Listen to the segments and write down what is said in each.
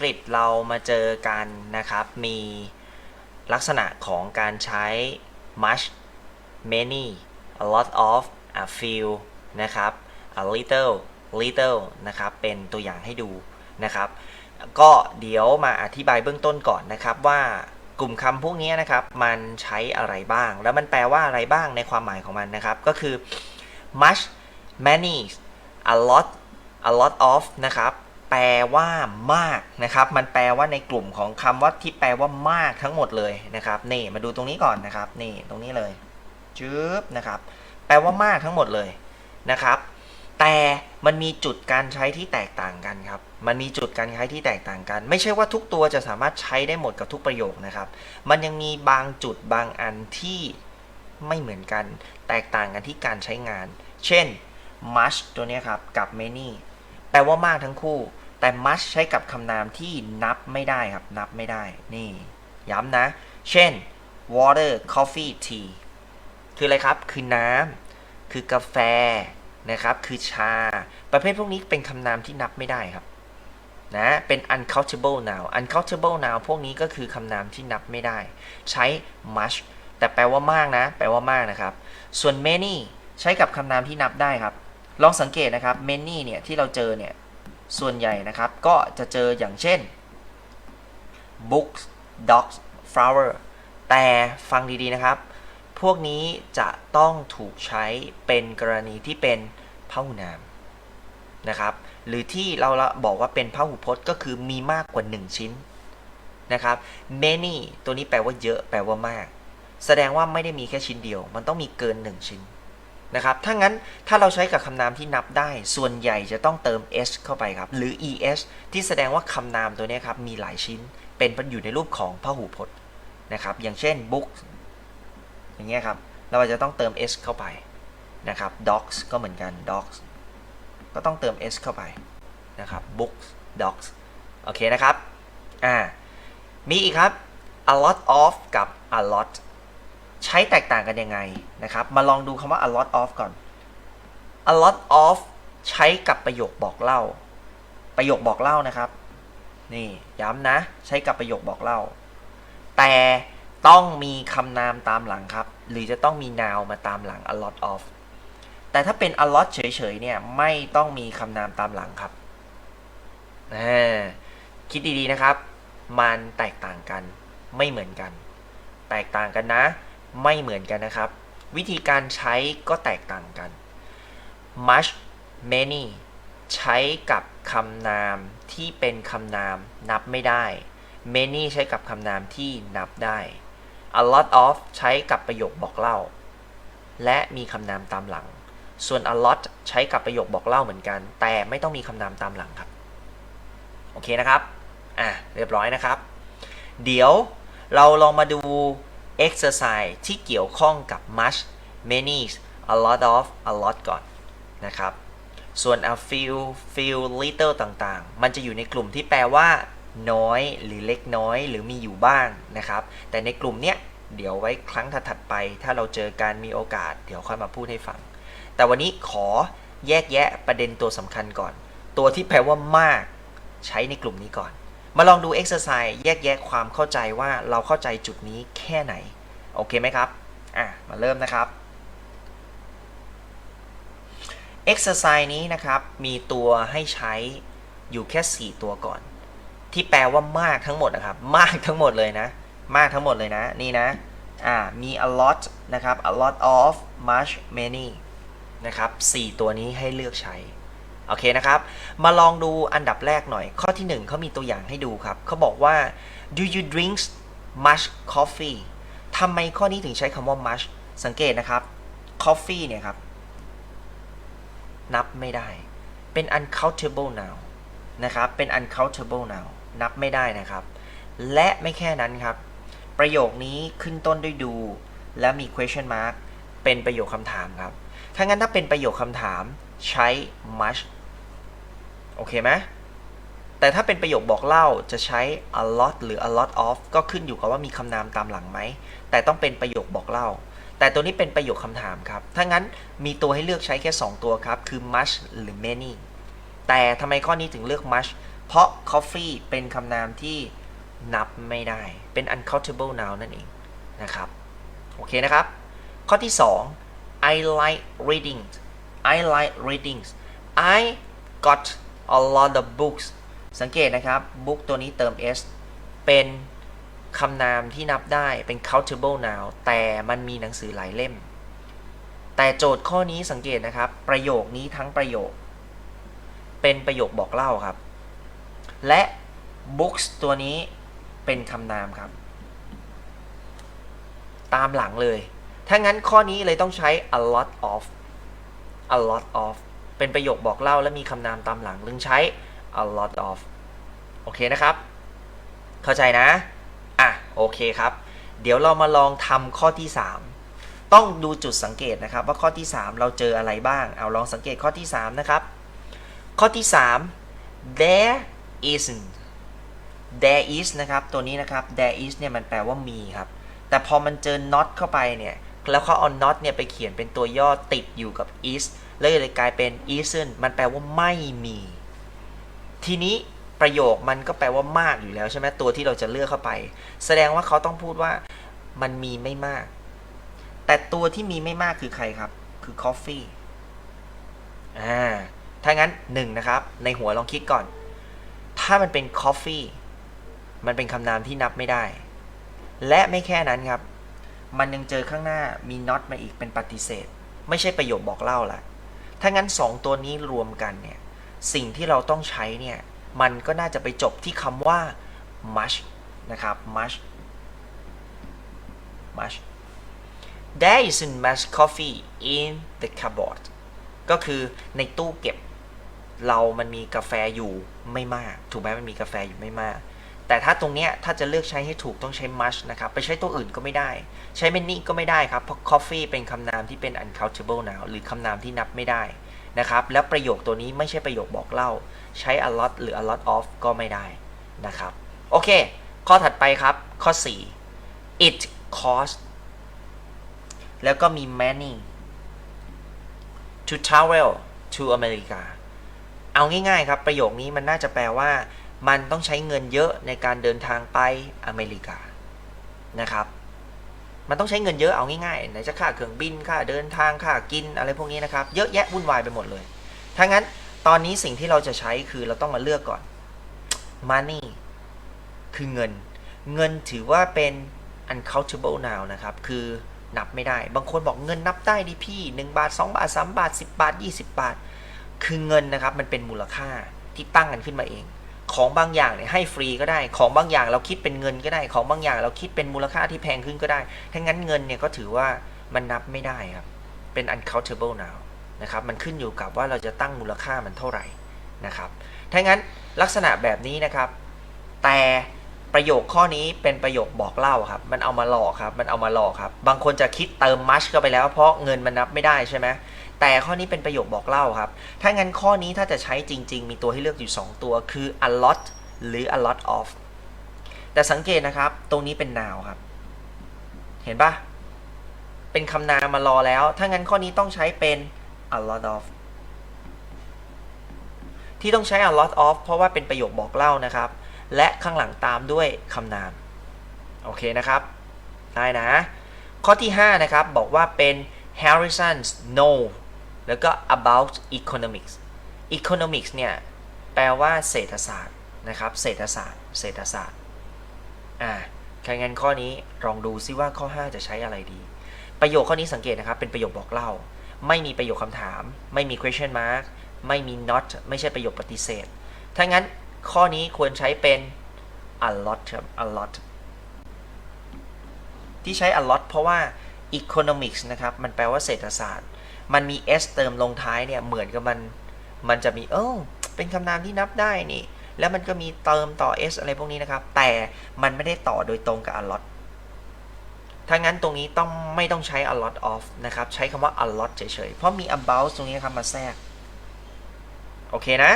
กฤษเรามาเจอกันนะครับ มีลักษณะของการใช้ much many a lot of a few นะครับ a little little นะครับ เป็นตัวอย่างให้ดูนะครับ ก็เดี๋ยวมาอธิบายเบื้องต้นก่อนนะครับว่ากลุ่มคำพวกนี้นะครับ มันใช้อะไรบ้าง แล้วมันแปลว่าอะไรบ้างในความหมายของมันนะครับ ก็คือ much many a lot a lot of นะครับ แปลว่ามากนะครับ มันแปลว่าในกลุ่มของคำว่าที่แปลว่ามากทั้งหมดเลยนะครับ นี่มาดูตรงนี้ก่อนนะครับ นี่ตรงนี้เลยจึ๊บนะครับ แปลว่ามากทั้งหมดเลยนะครับ แต่มันมีจุดการใช้ที่แตกต่างกันครับ มันมีจุดการใช้ที่แตกต่างกัน ไม่ใช่ว่าทุกตัวจะสามารถใช้ได้หมดกับทุกประโยคนะครับ มันยังมีบางจุดบางอันที่ไม่เหมือนกัน แตกต่างกันที่การใช้งาน เช่น much ตัวนี้ครับ กับ many แปลว่ามากทั้งคู่ แต่ much ใช้กับคำนามที่นับไม่ได้ครับ นับไม่ได้ นี่ ย้ำนะ เช่น water coffee tea คืออะไรครับ คือน้ำ คือกาแฟ นะครับ คือชา ประเภทพวกนี้เป็นคำนามที่นับไม่ได้ครับ นะ เป็น uncountable noun uncountable noun พวกนี้ก็คือคำนามที่นับไม่ได้ ใช้ much แต่แปลว่ามากนะ แปลว่ามากนะครับ ส่วน many ใช้กับคำนามที่นับได้ครับ ลองสังเกตนะครับ many เนี่ย ที่เราเจอเนี่ย ส่วนใหญ่นะครับก็จะเจออย่างเช่น books dogs flower แต่ฟังดีๆนะครับ พวกนี้จะต้องถูกใช้เป็นกรณีที่เป็นพหูนามนะครับ หรือที่เราบอกว่าเป็นพหูพจน์ก็คือมีมากกว่า 1 ชิ้นนะครับ many ตัวนี้แปลว่าเยอะแปลว่ามาก แสดงว่าไม่ได้มีแค่ชิ้นเดียว มันต้องมีเกิน 1 ชิ้น นะครับ ถ้างั้นถ้าเราใช้กับคำนามที่นับได้ ส่วนใหญ่จะต้องเติม s เข้าไปครับ หรือ es ที่แสดงว่าคำนามตัวนี้ครับ มีหลายชิ้น เป็นอยู่ในรูปของพหูพจน์นะครับ อย่างเช่น book อย่างเงี้ยครับ เราจะต้องเติม s เข้าไปนะครับ dogs ก็เหมือนกัน dogs ก็ต้องเติม s เข้าไปนะครับ books dogs โอเคนะครับ อ่า มีอีกครับ a lot of กับ a lot ช้แตกต่างกันยังไงนะครับ มาลองดูคำว่า a lot of ก่อน a lot of ใช้กับประโยคบอกเล่า ประโยคบอกเล่านะครับ นี่ย้ำนะ ใช้กับประโยคบอกเล่า แต่ต้องมีคำนามตามหลังครับ หรือจะต้องมี noun มาตามหลัง a lot of แต่ถ้าเป็น a lot เฉยๆเนี่ยไม่ต้องมีคำนามตามหลังครับคิดดีๆนะครับ มันแตกต่างกันไม่เหมือนกัน แตกต่างกันนะ ไม่เหมือนกันนะครับ วิธีการใช้ก็แตกต่างกัน much many ใช้กับคำนามที่เป็นคำนามนับไม่ได้ many ใช้กับคำนามที่นับได้ a lot of ใช้กับประโยคบอกเล่า และมีคำนามตามหลัง ส่วน a lot ใช้กับประโยคบอกเล่าเหมือนกัน แต่ไม่ต้องมีคำนามตามหลังครับ โอเคนะครับ อะ เรียบร้อยนะครับ เดี๋ยวเราลองมาดู exercise ที่เกี่ยวข้องกับ much many a lot of a lot ก่อนนะครับ ส่วน a few few little ต่างๆ มันจะอยู่ในกลุ่มที่แปลว่า น้อย หรือเล็กน้อย หรือมีอยู่บ้างนะครับ แต่ในกลุ่มเนี้ยเดี๋ยวไว้ครั้งถัดๆไป ถ้าเราเจอการมีโอกาส เดี๋ยวค่อยมาพูดให้ฟัง แต่วันนี้ขอแยกแยะประเด็นตัวสำคัญก่อน ตัวที่แปลว่ามาก ใช้ในกลุ่มนี้ก่อน มาลองดู exercise แยกแยะความเข้าใจว่าเราเข้าใจจุดนี้แค่ไหน โอเคไหมครับ อะ มาเริ่มนะครับ exercise นี้นะครับ มีตัวให้ใช้อยู่แค่ 4 ตัวก่อน ที่แปลว่ามากทั้งหมดนะครับ มากทั้งหมดเลยนะ มากทั้งหมดเลยนะ นี่นะ อ่า มี a lot นะครับ a lot of much many นะครับ 4 ตัวนี้ให้เลือกใช้ โอเคนะครับ มาลองดูอันดับแรกหน่อย ข้อที่ 1เขามีตัวอย่างให้ดูครับ เขาบอกว่า do you drink much coffee ทำไมข้อนี้ถึงใช้คำว่า much สังเกตนะครับ coffee เนี่ยครับ นับไม่ได้ เป็น uncountable noun นะครับ เป็น uncountable noun นับไม่ได้นะครับ และไม่แค่นั้นครับ ประโยคนี้ขึ้นต้นด้วยดูและมี question mark เป็นประโยคคำถามครับ ถ้างั้นถ้าเป็นประโยคคำถามใช้ much โอเคไหมแต่ถ้าเป็นประโยคบอกเล่าจะใช้ a lot หรือ a lot of ก็ขึ้นอยู่กับว่ามีคำนามตามหลังไหม แต่ต้องเป็นประโยคบอกเล่า แต่ตัวนี้เป็นประโยคคำถามครับ ถ้างั้นมีตัวให้เลือกใช้แค่ 2 ตัวครับ คือ much หรือ many แต่ทำไมข้อนี้ถึงเลือก much เพราะ coffee เป็นคำนามที่นับไม่ได้ เป็น uncountable noun นั่นเองนะครับ โอเคนะครับ ข้อที่ 2 I like reading I like reading I got a lot of books สังเกตนะครับ book ตัวนี้เติม s เป็นคำนามที่นับได้เป็น countable noun แต่มันมีหนังสือหลายเล่ม แต่โจทย์ข้อนี้สังเกตนะครับ ประโยคนี้ทั้งประโยค เป็นประโยคบอกเล่าครับ และ books ตัวนี้เป็นคำนามครับ ตามหลังเลย ถ้างั้นข้อนี้เลยต้องใช้ a lot of a lot of เป็นประโยคบอกเล่าและมีคำนามตามหลังลึงใช้ a lot of โอเคนะครับ เข้าใจนะ อะ โอเคครับ เดี๋ยวเรามาลองทำข้อที่ 3 ต้องดูจุดสังเกตนะครับ ว่าข้อที่ 3 เราเจออะไรบ้าง เอาลองสังเกตข้อที่ 3 นะครับ ข้อที่ 3 there isn't there is นะครับ ตัวนี้นะครับ there is เนี่ยมันแปลว่ามีครับ แต่พอมันเจอ not เข้าไปเนี่ย แล้วเขาเอา not เนี่ยไปเขียนเป็นตัวย่อติดอยู่กับ is เลยเลยกลายเป็น isn't มันแปลว่าไม่มี ทีนี้ประโยคมันก็แปลว่ามากอยู่แล้วใช่ไหมตัวที่เราจะเลือกเข้าไป แสดงว่าเขาต้องพูดว่ามันมีไม่มาก แต่ตัวที่มีไม่มากคือใครครับ คือ coffee อ่าถ้างั้นหนึ่งนะครับ ในหัวลองคิดก่อน ถ้ามันเป็น coffee มันเป็นคำนามที่นับไม่ได้ และไม่แค่นั้นครับ มันยังเจอข้างหน้ามี not มาอีกเป็นปฏิเสธ ไม่ใช่ประโยคบอกเล่าละ ถ้างั้น 2 ตัวนี้รวมกันเนี่ยสิ่งที่เราต้องใช้เนี่ยมันก็น่าจะไปจบที่คำว่า much นะครับ much much there isn't much coffee in the cupboard ก็คือในตู้เก็บ เรามันมีกาแฟอยู่ไม่มาก ถูกไหมมันมีกาแฟอยู่ไม่มาก แต่ถ้าตรงเนี้ยถ้าจะเลือกใช้ให้ถูกต้องใช้ much นะครับ ไปใช้ตัวอื่นก็ไม่ได้ ใช้ many ก็ไม่ได้ครับ เพราะ coffee เป็นคำนามที่เป็น uncountable noun หรือคำนามที่นับไม่ได้นะครับ แล้วประโยคตัวนี้ไม่ใช่ประโยคบอกเล่า ใช้ a lot หรือ a lot of ก็ไม่ได้นะครับ โอเค ข้อถัดไปครับ ข้อ 4 it cost แล้วก็มี many to travel to America เอาง่ายๆครับ ประโยคนี้มันน่าจะแปลว่า มันต้องใช้เงินเยอะในการเดินทางไปอเมริกานะครับ มันต้องใช้เงินเยอะเอาง่ายๆไหนจะค่าเครื่องบินค่าเดินทางค่ากินอะไรพวกนี้นะครับ เยอะแยะวุ่นวายไปหมดเลยถ้างั้นตอนนี้สิ่งที่เราจะใช้คือเราต้องมาเลือกก่อน money คือเงิน เงินถือว่าเป็น uncountable noun นะครับ คือนับไม่ได้ บางคนบอกเงินนับได้ดิพี่ 1 บาท 2 บาท 3 บาท 10 บาท 20 บาท คือเงินนะครับ มันเป็นมูลค่าที่ตั้งกันขึ้นมาเอง ของบางอย่างเนี่ยให้ฟรีก็ได้ ของบางอย่างเราคิดเป็นเงินก็ได้ ของบางอย่างเราคิดเป็นมูลค่าที่แพงขึ้นก็ได้ถ้างั้นเงินเนี่ยก็ถือว่ามันนับไม่ได้ครับ เป็น uncountable noun นะครับ มันขึ้นอยู่กับว่าเราจะตั้งมูลค่ามันเท่าไหร่นะครับถ้างั้นลักษณะแบบนี้นะครับ แต่ประโยคข้อนี้เป็นประโยคบอกเล่าครับ มันเอามาหลอกครับ มันเอามาหลอกครับ บางคนจะคิดเติม much เข้าไปแล้วเพราะเงินมันนับไม่ได้ใช่ไหม แต่ข้อนี้เป็นประโยคบอกเล่าครับ ถ้างั้นข้อนี้ถ้าจะใช้จริง ๆ มีตัวให้เลือกอยู่ 2 ตัวคือ a lot หรือ a lot of แต่สังเกตนะครับ ตรงนี้เป็น noun ครับ เห็นปะเป็นคำนามมารอแล้ว ถ้างั้นข้อนี้ต้องใช้เป็น a lot of ที่ต้องใช้ a lot of เพราะว่าเป็นประโยคบอกเล่านะครับ และข้างหลังตามด้วยคำนาม โอเคนะครับ ได้นะ ข้อที่ 5 นะครับ บอกว่าเป็น Harrison's know แล้วก็ about economics economics เนี่ย แปลว่าเศรษฐศาสตร์นะครับ เศรษฐศาสตร์ เศรษฐศาสตร์ อ่าถ้างั้นข้อนี้ลองดูซิว่าข้อ 5 จะใช้อะไรดี ประโยคข้อนี้สังเกตนะครับ เป็นประโยคบอกเล่า ไม่มีประโยคคำถาม ไม่มี question mark ไม่มี not ไม่ใช่ประโยคปฏิเสธ ถ้างั้นข้อนี้ควรใช้เป็น a lot ครับ a lot ที่ใช้ a lot เพราะว่า economics นะครับ มันแปลว่าเศรษฐศาสตร์ มันมี s เติมลงท้ายเนี่ยเหมือนกับมันมันจะมีเออเป็นคำนามที่นับได้นี่ แล้วมันก็มีเติมต่อ s อะไรพวกนี้นะครับ แต่มันไม่ได้ต่อโดยตรงกับ a lot ถ้างั้นตรงนี้ต้องไม่ต้องใช้ a lot of นะครับ ใช้คำว่า a lot เฉยๆ เพราะมี about ตรงนี้นะครับมาแทรก โอเคนะ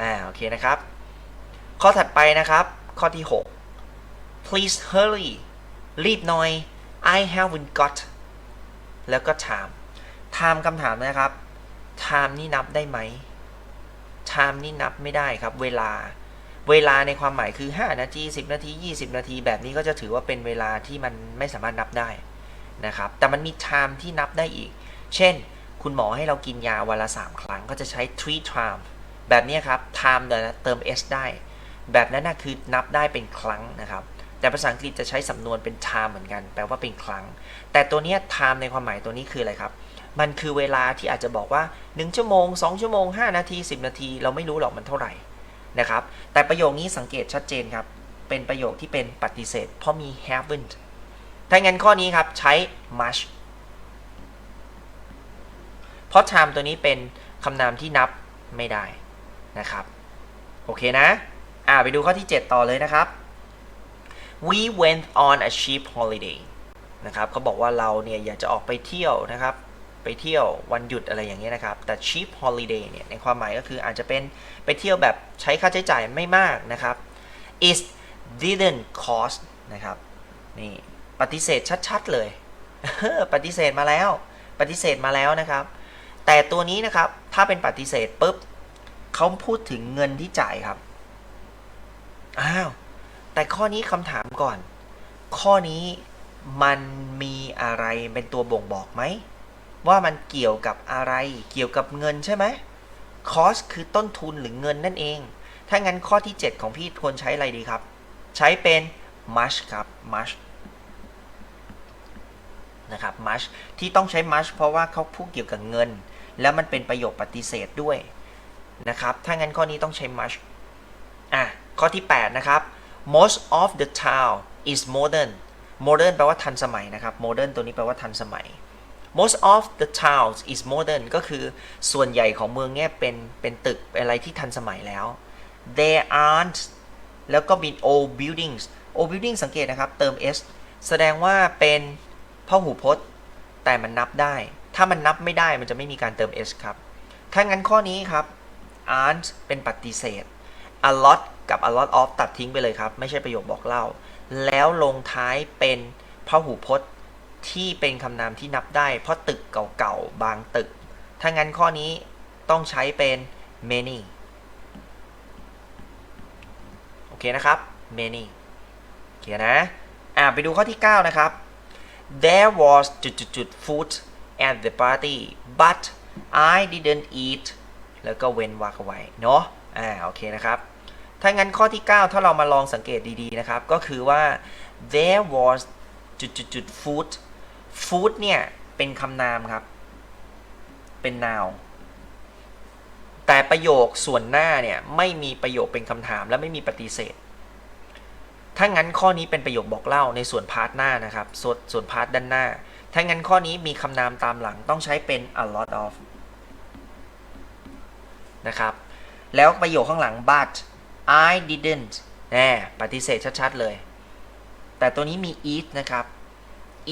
อ่า โอเคนะครับ ข้อถัดไปนะครับ ข้อที่ 6 please hurry รีบหน่อย I haven't got แล้วก็ time time คำถามนะครับ time นี่นับได้ไหม time นี่นับไม่ได้ครับ เวลา เวลาในความหมายคือ 5 นาที 10 นาที 20 นาที แบบนี้ก็จะถือว่าเป็นเวลาที่มันไม่สามารถนับได้นะครับ แต่มันมี time ที่นับได้อีก เช่น คุณหมอให้เรากินยาวันละ 3 ครั้งก็จะใช้ three time แบบนี้ครับ time เดี๋ยเติม s ได้ แบบนั้นนะคือนับได้เป็นครั้งนะครับ แต่ภาษาอังกฤษจะใช้สำนวนเป็น time เหมือนกัน แปลว่าเป็นครั้ง แต่ตัวนี้ time ในความหมายตัวนี้คืออะไรครับ มันคือเวลาที่อาจจะบอกว่า 1 ชั่วโมง 2 ชั่วโมง 5 นาที 10 นาที เราไม่รู้หรอกมันเท่าไหร่นะครับ แต่ประโยคนี้สังเกตชัดเจนครับ เป็นประโยคที่เป็นปฏิเสธ เพราะมี haven't ถ้างั้นข้อนี้ครับ ใช้ must เพราะ time ตัวนี้เป็นคำนามที่นับไม่ได้นะครับ โอเคนะ อ่าไปดูข้อที่ 7 ต่อเลยนะครับ we went on a cheap holiday นะครับเขาบอกว่าเราเนี่ยอยากจะออกไปเที่ยวนะครับ ไปเที่ยววันหยุดอะไรอย่างเงี้ยนะครับ แต่ cheap holiday เนี่ยในความหมายก็คืออาจจะเป็นไปเที่ยวแบบใช้ค่าใช้จ่ายไม่มากนะครับ it didn't cost นะครับนี่ปฏิเสธชัดๆเลยปฏิเสธมาแล้ว ปฏิเสธมาแล้วนะครับ แต่ตัวนี้นะครับถ้าเป็นปฏิเสธปุ๊บเขาพูดถึงเงินที่จ่ายครับอ้าวแต่ข้อนี้คำถามก่อน ข้อนี้มันมีอะไรเป็นตัวบ่งบอกไหม ว่ามันเกี่ยวกับอะไร เกี่ยวกับเงินใช่ไหม cost คือต้นทุนหรือเงินนั่นเอง ถ้างั้นข้อที่ 7 ของพี่ควรใช้อะไรดีครับ ใช้เป็น must ครับ must นะครับ must ที่ต้องใช้ must เพราะว่าเขาพูดเกี่ยวกับเงิน แล้วมันเป็นประโยคปฏิเสธด้วยนะครับ ถ้างั้นข้อนี้ต้องใช้ must อะ ข้อที่ 8 นะครับ most of the town is modern modern แปลว่าทันสมัยนะครับ modern ตัวนี้แปลว่าทันสมัย most of the towns is modern ก็คือส่วนใหญ่ของเมืองเนี่ยเป็นเป็นตึกอะไรที่ทันสมัยแล้ว there aren't แล้วก็มี old buildings old building สังเกตนะครับ เติม s แสดงว่าเป็นพหูพจน์ แต่มันนับได้ ถ้ามันนับไม่ได้มันจะไม่มีการเติม s ครับ ถ้างั้นข้อนี้ครับ aren't เป็นปฏิเสธ a lot กับ a lot of ตัดทิ้งไปเลยครับ ไม่ใช่ประโยคบอกเล่า แล้วลงท้ายเป็นพหูพจน์ ที่เป็นคำนามที่นับได้ เพราะตึกเก่าๆ บางตึก ถ้างั้นข้อนี้ต้องใช้เป็น many โอเคนะครับ many โอเคนะ อ่าไปดูข้อที่ 9 นะครับ there was จุดจุดจุด food at the party but I didn't eat แล้วก็เว้นวรรคเอาไว้ เนาะอ่า โอเคนะครับ ถ้างั้นข้อที่ 9 ถ้าเรามาลองสังเกตดี ๆ นะครับ ก็คือว่า there was จุดจุดจุด food food เนี่ย เป็นคำนามครับ เป็น noun แต่ประโยคส่วนหน้าเนี่ย ไม่มีประโยคเป็นคำถามและไม่มีปฏิเสธ ถ้างั้นข้อนี้เป็นประโยคบอกเล่าในส่วนพาร์ทหน้านะครับ ส่วนส่วนพาร์ทด้านหน้า ถ้างั้นข้อนี้มีคำนามตามหลังต้องใช้เป็น a lot of นะครับ แล้วประโยคข้างหลัง but I didn't แน่ปฏิเสธชัดๆเลย แต่ตัวนี้มี eat นะครับ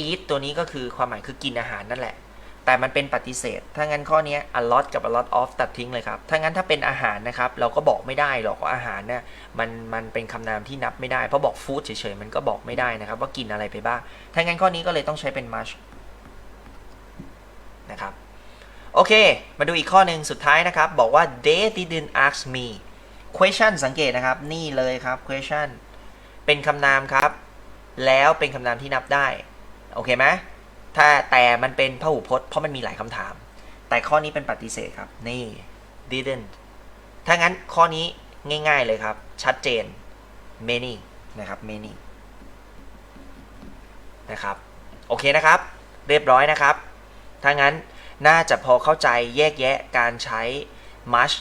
eat ตัวนี้ก็คือความหมายคือกินอาหารนั่นแหละ แต่มันเป็นปฏิเสธ ถ้างั้นข้อนี้ a lot กับ a lot of ตัดทิ้งเลยครับ ถ้างั้นถ้าเป็นอาหารนะครับ เราก็บอกไม่ได้หรอกว่าอาหารเนี่ยมันมันเป็นคำนามที่นับไม่ได้ เพราะบอก food เฉยๆ มันก็บอกไม่ได้นะครับ ว่ากินอะไรไปบ้าง ถ้างั้นข้อนี้ก็เลยต้องใช้เป็น much นะครับโอเค มาดูอีกข้อหนึ่งสุดท้ายนะครับ บอกว่า they didn't ask me question สังเกตนะครับ นี่เลยครับ question เป็นคำนามครับ แล้วเป็นคำนามที่นับได้ โอเคไหมถ้าแต่มันเป็นพหูพจน์เพราะมันมีหลายคำถาม แต่ข้อนี้เป็นปฏิเสธครับ นี่ didn't ถ้างั้นข้อนี้ง่าย ๆเลยครับ ชัดเจน many นะครับ many นะครับ โอเคนะครับ เรียบร้อยนะครับ ถ้างั้นน่าจะพอเข้าใจแยกแยะการใช้ much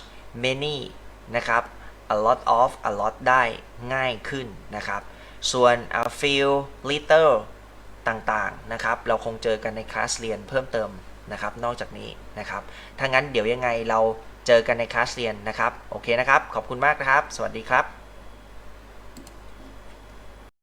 many นะครับ a lot of a lot ได้ง่ายขึ้นนะครับ ส่วน a few little ต่างๆนะครับ เราคงเจอกันในคลาสเรียนเพิ่มเติมนะครับ นอกจากนี้นะครับถ้างั้นเดี๋ยวยังไงเราเจอกันในคลาสเรียนนะครับ โอเคนะครับ ขอบคุณมากนะครับ สวัสดีครับ